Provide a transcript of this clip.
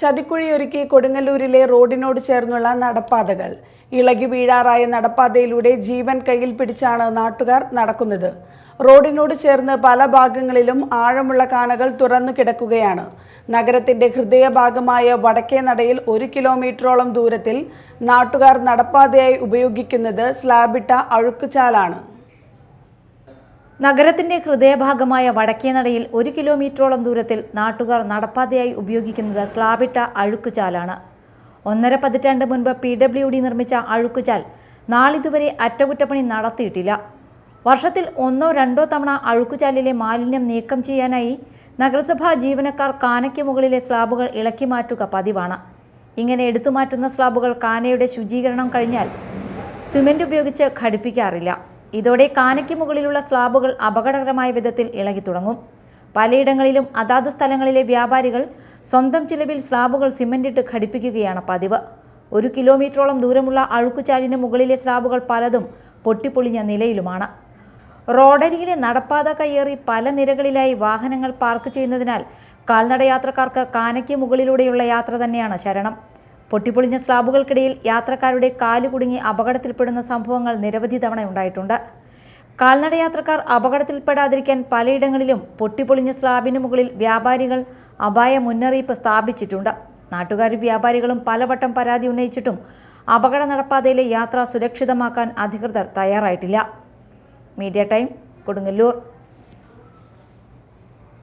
ചതിക്കുഴിയൊരുക്കി കൊടുങ്ങല്ലൂരിലെ റോഡിനോട് ചേർന്നുള്ള നടപ്പാതകൾ. ഇളകി വീഴാറായ നടപ്പാതയിലൂടെ ജീവൻ കയ്യിൽ പിടിച്ചാണ് നാട്ടുകാർ നടക്കുന്നത്. റോഡിനോട് ചേർന്ന് പല ഭാഗങ്ങളിലും ആഴമുള്ള കാനകൾ തുറന്നു കിടക്കുകയാണ്. നഗരത്തിന്റെ ഹൃദയഭാഗമായ വടക്കേ നടയിൽ ഒരു കിലോമീറ്ററോളം ദൂരത്തിൽ നാട്ടുകാർ നടപ്പാതയായി ഉപയോഗിക്കുന്നത് സ്ലാബിട്ട അഴുക്കുചാലാണ്. നഗരത്തിന്റെ ഹൃദയഭാഗമായ വടക്കേനടയിൽ ഒരു കിലോമീറ്ററോളം ദൂരത്തിൽ നാട്ടുകാർ നടപ്പാതയായി ഉപയോഗിക്കുന്നത് സ്ലാബിട്ട അഴുക്കുചാലാണ്. ഒന്നര പതിറ്റാണ്ട് മുൻപ് പി ഡബ്ല്യു ഡി നിർമ്മിച്ച അഴുക്കുചാൽ നാളിതുവരെ അറ്റകുറ്റപ്പണി നടത്തിയിട്ടില്ല. വർഷത്തിൽ ഒന്നോ രണ്ടോ തവണ അഴുക്കുചാലിലെ മാലിന്യം നീക്കം ചെയ്യാനായി നഗരസഭാ ജീവനക്കാർ കാനയ്ക്ക് മുകളിലെ സ്ലാബുകൾ ഇളക്കി മാറ്റുക പതിവാണ്. ഇങ്ങനെ എടുത്തു മാറ്റുന്ന സ്ലാബുകൾ കാനയുടെ ശുചീകരണം കഴിഞ്ഞാൽ സിമന്റ് ഉപയോഗിച്ച് ഘടിപ്പിക്കാറില്ല. ഇതോടെ കാനയ്ക്ക് മുകളിലുള്ള സ്ലാബുകൾ അപകടകരമായ വിധത്തിൽ ഇളകി തുടങ്ങും. പലയിടങ്ങളിലും അതാത് സ്ഥലങ്ങളിലെ വ്യാപാരികൾ സ്വന്തം ചിലവിൽ സ്ലാബുകൾ സിമന്റിട്ട് ഘടിപ്പിക്കുകയാണ് പതിവ്. ഒരു കിലോമീറ്ററോളം ദൂരമുള്ള അഴുക്കുചാലിന് മുകളിലെ സ്ലാബുകൾ പലതും പൊട്ടിപ്പൊളിഞ്ഞ നിലയിലുമാണ്. റോഡരികിലെ നടപ്പാത കയ്യേറി പല നിരകളിലായി വാഹനങ്ങൾ പാർക്ക് ചെയ്യുന്നതിനാൽ കാൽനടയാത്രക്കാർക്ക് കാനയ്ക്ക് മുകളിലൂടെയുള്ള യാത്ര തന്നെയാണ് ശരണം. പൊട്ടിപ്പൊളിഞ്ഞ സ്ലാബുകൾക്കിടയിൽ യാത്രക്കാരുടെ കാൽ കുടുങ്ങി അപകടത്തിൽപ്പെടുന്ന സംഭവങ്ങൾ നിരവധി തവണ ഉണ്ടായിട്ടുണ്ട്. കാൽനടയാത്രക്കാർ അപകടത്തിൽപ്പെടാതിരിക്കാൻ പലയിടങ്ങളിലും പൊട്ടിപ്പൊളിഞ്ഞ സ്ലാബിന് മുകളിൽ വ്യാപാരികൾ അപായ മുന്നറിയിപ്പ് സ്ഥാപിച്ചിട്ടുണ്ട്. നാട്ടുകാരും വ്യാപാരികളും പലവട്ടം പരാതി ഉന്നയിച്ചിട്ടും അപകട നടപ്പാതയിലെ യാത്ര സുരക്ഷിതമാക്കാൻ അധികൃതർ തയ്യാറായിട്ടില്ല. Media time Kodungallur.